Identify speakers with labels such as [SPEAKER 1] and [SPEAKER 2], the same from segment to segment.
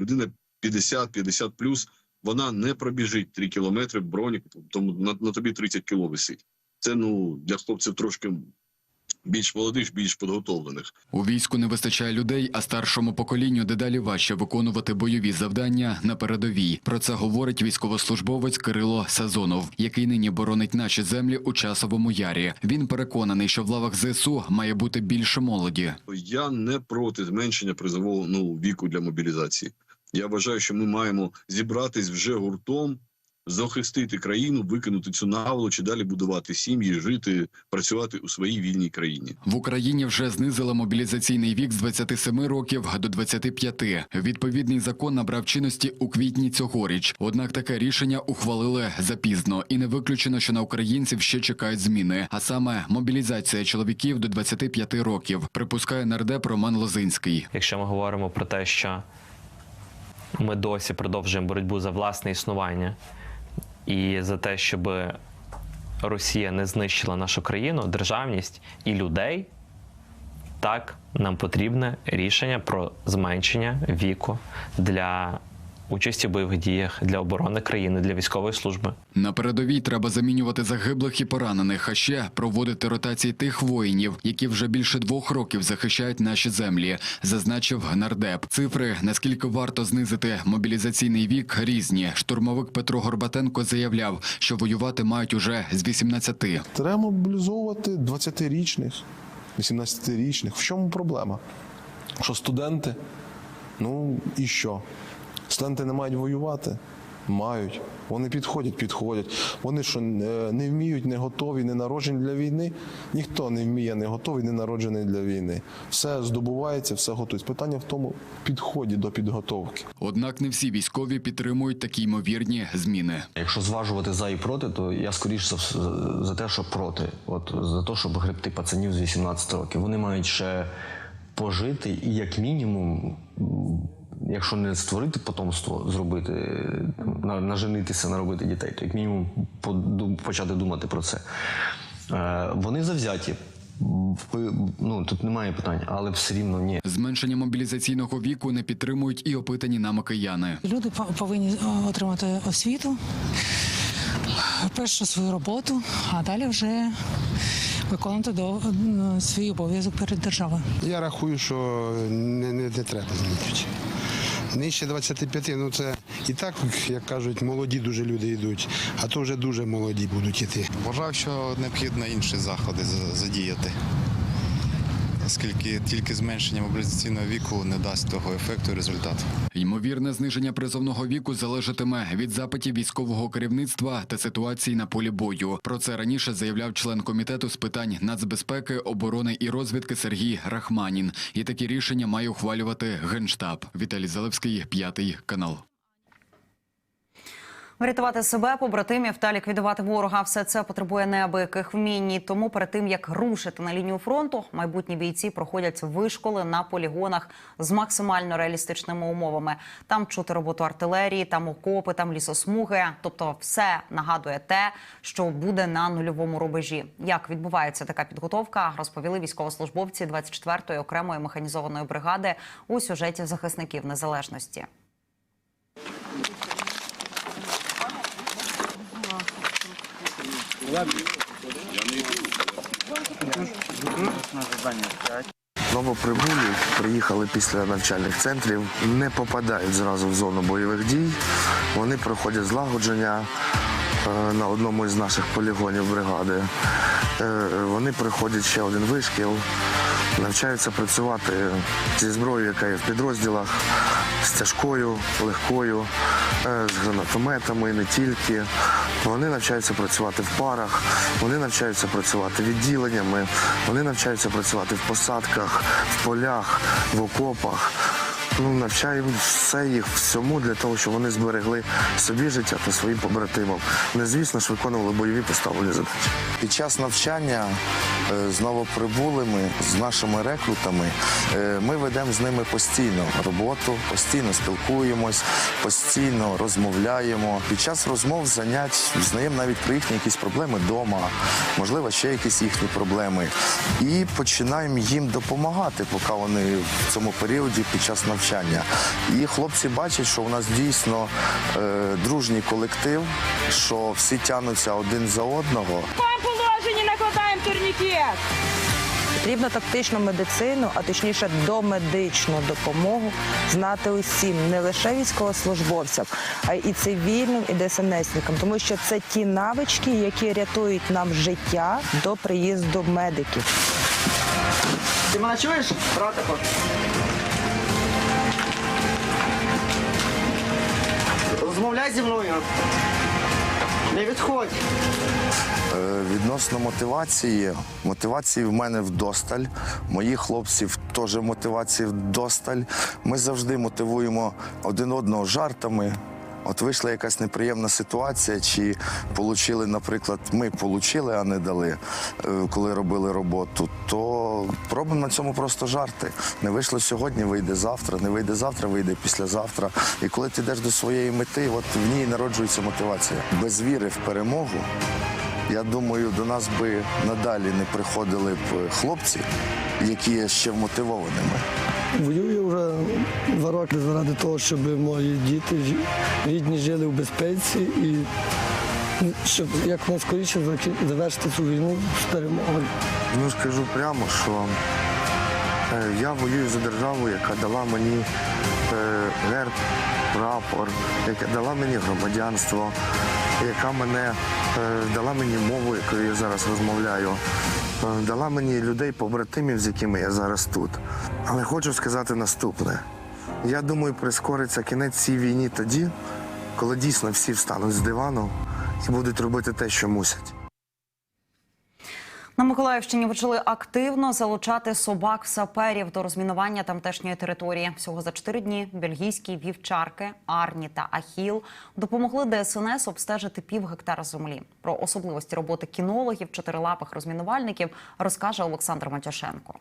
[SPEAKER 1] людина 50-50 плюс, вона не пробіжить 3 кілометри в броніку, тому на, на тобі 30 кіло висить. Це ну для хлопців трошки більш молодих, більш підготовлених.
[SPEAKER 2] У війську не вистачає людей, а старшому поколінню дедалі важче виконувати бойові завдання на передовій. Про це говорить військовослужбовець Кирило Сазонов, який нині боронить наші землі у часовому ярі. Він переконаний, що в лавах ЗСУ має бути більше молоді.
[SPEAKER 1] Я не проти зменшення призового ну, віку для мобілізації. Я вважаю, що ми маємо зібратись вже гуртом, захистити країну, викинути цю наволоч і далі будувати сім'ї, жити, працювати у своїй вільній країні.
[SPEAKER 2] В Україні вже знизили мобілізаційний вік з 27 років до 25. Відповідний закон набрав чинності у квітні цьогоріч. Однак таке рішення ухвалили запізно, і не виключено, що на українців ще чекають зміни, а саме мобілізація чоловіків до 25 років. Припускає нардеп Роман Лозинський.
[SPEAKER 3] Якщо ми говоримо про те, що ми досі продовжуємо боротьбу за власне існування і за те, щоб Росія не знищила нашу країну, державність і людей, так нам потрібне рішення про зменшення віку для участі в бойових діях, для оборони країни, для військової служби.
[SPEAKER 2] На передовій треба замінювати загиблих і поранених, а ще проводити ротації тих воїнів, які вже більше двох років захищають наші землі, зазначив нардеп. Цифри наскільки варто знизити мобілізаційний вік різні. Штурмовик Петро Горбатенко заявляв, що воювати мають уже з 18.
[SPEAKER 4] Треба мобілізовувати 20-річних, 18-річних. В чому проблема? Що студенти? Ну і що? Студенти не мають воювати? Мають. Вони підходять, підходять. Вони що не не вміють, не готові, не народжені для війни. Ніхто не вміє, не готовий, не народжений для війни. Все здобувається, все готується. Питання в тому підході до підготовки.
[SPEAKER 2] Однак не всі військові підтримують такі ймовірні зміни.
[SPEAKER 5] Якщо зважувати за і проти, то я скоріш за, те, що проти. От за те, щоб гребти пацанів з 18 років. Вони мають ще пожити і як мінімум, якщо не створити потомство, зробити, на- наженитися, наробити дітей, то як мінімум поду- почати думати про це. Е, Вони завзяті. В- Ну, тут немає питань, але все рівно ні.
[SPEAKER 2] Зменшення мобілізаційного віку не підтримують і опитані нами кияни.
[SPEAKER 6] Люди по- повинні е, отримати освіту, першу свою роботу, а далі вже виконувати до, е, свій обов'язок перед державою.
[SPEAKER 7] Я рахую, що не, не, не треба змінювати. Нижче 25, ну це і так, як кажуть, молоді дуже люди йдуть, а то вже дуже молоді будуть іти.
[SPEAKER 8] Вважаю, що необхідно інші заходи за- задіяти, оскільки тільки зменшення мобілізаційного віку не дасть того ефекту і результату.
[SPEAKER 2] Ймовірне зниження призовного віку залежатиме від запитів військового керівництва та ситуації на полі бою. Про це раніше заявляв член комітету з питань нацбезпеки, оборони і розвідки Сергій Рахманін. І такі рішення має ухвалювати генштаб. Віталій Залевський, п'ятий канал.
[SPEAKER 9] Врятувати себе, побратимів та ліквідувати ворога все це потребує неабияких вмінь. Тому перед тим як рушити на лінію фронту, майбутні бійці проходять вишколи на полігонах з максимально реалістичними умовами. Там чути роботу артилерії, там окопи, там лісосмуги. Тобто, все нагадує те, що буде на нульовому рубежі. Як відбувається така підготовка, розповіли військовослужбовці 24-ї окремої механізованої бригади у сюжеті захисників незалежності.
[SPEAKER 10] Новоприбулі приїхали після навчальних центрів, не попадають зразу в зону бойових дій. Вони проходять злагодження е, на одному із наших полігонів бригади. Е, Вони проходять ще один вишкіл, навчаються працювати зі зброєю, яка є в підрозділах, з тяжкою, легкою, з гранатометами, і не тільки. Вони навчаються працювати в парах, вони навчаються працювати відділеннями, вони навчаються працювати в посадках, в полях, в окопах. Ну, навчаємо все їх всьому для того, щоб вони зберегли собі життя та своїм побратимам. Не звісно ж виконували бойові поставлені задачі. Під час навчання е, з новоприбулими, з нашими рекрутами, е, ми ведемо з ними постійно роботу, постійно спілкуємось, постійно розмовляємо. Під час розмов, занять знаємо навіть про їхні якісь проблеми вдома, можливо, ще якісь їхні проблеми. І починаємо їм допомагати, поки вони в цьому періоді під час навчання навчання. І хлопці бачать, що у нас дійсно е, дружній колектив, що всі тянуться один за одного.
[SPEAKER 11] положенні накладаємо турнікет.
[SPEAKER 12] Потрібно тактичну медицину, а точніше домедичну допомогу знати усім, не лише військовослужбовцям, а й і цивільним, і ДСНСникам, тому що це ті навички, які рятують нам життя до приїзду медиків.
[SPEAKER 11] Ти мене чуєш, братику? Розмовляй зі мною. Не відходь.
[SPEAKER 10] Е, Відносно мотивації, мотивації в мене вдосталь. Моїх хлопців теж мотивації вдосталь. Ми завжди мотивуємо один одного жартами. От вийшла якась неприємна ситуація, чи получили, наприклад, ми получили, а не дали, е, коли робили роботу, то робимо на цьому просто жарти. Не вийшло сьогодні, вийде завтра, не вийде завтра, вийде післязавтра. І коли ти йдеш до своєї мети, от в ній народжується мотивація. Без віри в перемогу я думаю, до нас би надалі не приходили б хлопці, які є ще вмотивованими.
[SPEAKER 11] Воюю вже два роки заради того, щоб мої діти рідні жили в безпеці і щоб як найскоріше завершити цю війну з перемогою.
[SPEAKER 10] Ну скажу прямо, що е, я воюю за державу, яка дала мені е, герб, прапор, яка дала мені громадянство, яка мене е, дала мені мову, якою я зараз розмовляю, дала мені людей, побратимів, з якими я зараз тут. Але хочу сказати наступне: я думаю, прискориться кінець цій війні тоді, коли дійсно всі встануть з дивану і будуть робити те, що мусять.
[SPEAKER 9] На Миколаївщині почали активно залучати собак саперів до розмінування тамтешньої території. Всього за чотири дні бельгійські вівчарки Арні та Ахіл допомогли ДСНС обстежити пів гектара землі. Про особливості роботи кінологів чотирилапих розмінувальників розкаже Олександр Матюшенко.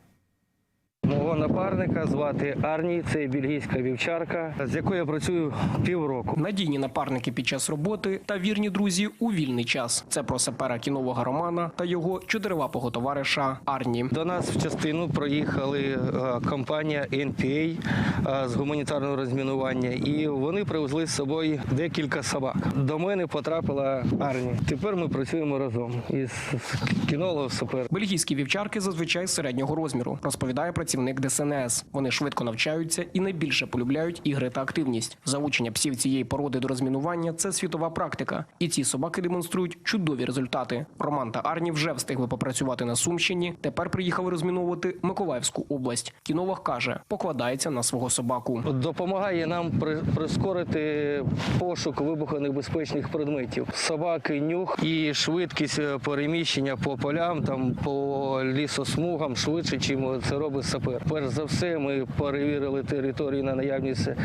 [SPEAKER 11] Мого напарника звати Арні, це бельгійська вівчарка, з якою я працюю півроку.
[SPEAKER 13] Надійні напарники під час роботи та вірні друзі у вільний час. Це про сапера кінового Романа та його чотиривапого товариша Арні.
[SPEAKER 11] До нас в частину проїхали е, компанія NPA е, з гуманітарного розмінування, і вони привезли з собою декілька собак. До мене потрапила Арні. Тепер ми працюємо разом із кінологом супер.
[SPEAKER 13] Бельгійські вівчарки зазвичай середнього розміру, розповідає працівник ДСНС. Вони швидко навчаються і найбільше полюбляють ігри та активність. Заучення псів цієї породи до розмінування це світова практика, і ці собаки демонструють чудові результати. Роман та Арні вже встигли попрацювати на Сумщині. Тепер приїхали розміновувати Миколаївську область. Кіновах каже, покладається на свого собаку.
[SPEAKER 11] Допомагає нам при- прискорити пошук вибухонебезпечних предметів. Собаки нюх і швидкість е, переміщення по полям, там по лісосмугам швидше, ніж це робить сапер. Перш за все, ми перевірили територію на наявність е,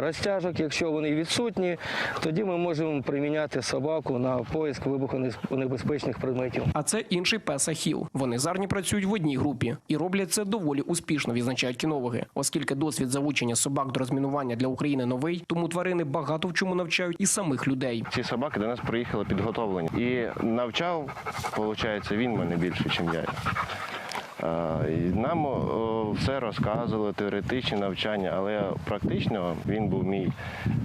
[SPEAKER 11] розтяжок. Якщо вони відсутні, тоді ми можемо приміняти собаку на поиск вибухонебезпечних предметів.
[SPEAKER 13] А це інший пес Ахіл. Вони з Арні працюють в одній групі і роблять це доволі успішно, відзначають кінологи. Оскільки досвід залучення собак до розмінування для України новий, тому тварини багато в чому навчають і самих людей.
[SPEAKER 14] Ці собаки до нас приїхали підготовлені. І навчав, виходить, він мене більше, ніж я. Нам все розказували, теоретичні навчання, але практично він був мій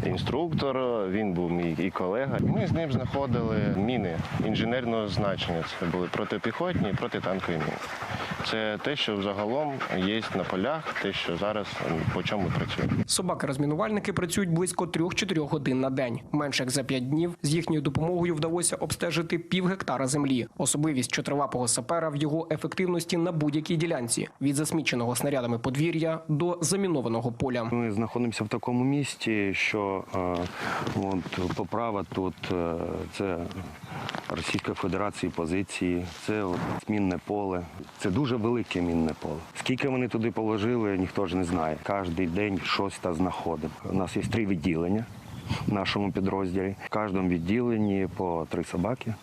[SPEAKER 14] інструктор, він був мій і колега. Ми з ним знаходили міни інженерного значення. Це були протипіхотні і протитанкові міни. Це те, що взагалом є на полях, те, що зараз по чому ми працюємо.
[SPEAKER 13] Собаки-розмінувальники працюють близько 3-4 годин на день. Менше як за 5 днів з їхньою допомогою вдалося обстежити пів гектара землі. Особливість чотиривапого сапера в його ефективності на будь-якій ділянці від засміченого снарядами подвір'я до замінованого поля.
[SPEAKER 14] Ми знаходимося в такому місті, що е, от, поправа тут е, це Російської Федерації позиції, це от, мінне поле. Це дуже велике мінне поле. Скільки вони туди положили, ніхто ж не знає. Кожен день щось та знаходимо. У нас є три відділення в нашому підрозділі. В кожному відділенні по три собаки,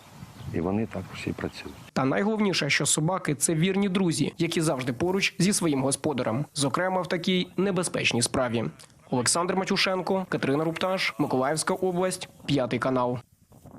[SPEAKER 14] і вони так всі працюють.
[SPEAKER 13] Та найголовніше, що собаки це вірні друзі, які завжди поруч зі своїм господарем, зокрема в такій небезпечній справі. Олександр Матюшенко, Катерина Рупташ, Миколаївська область, п'ятий канал.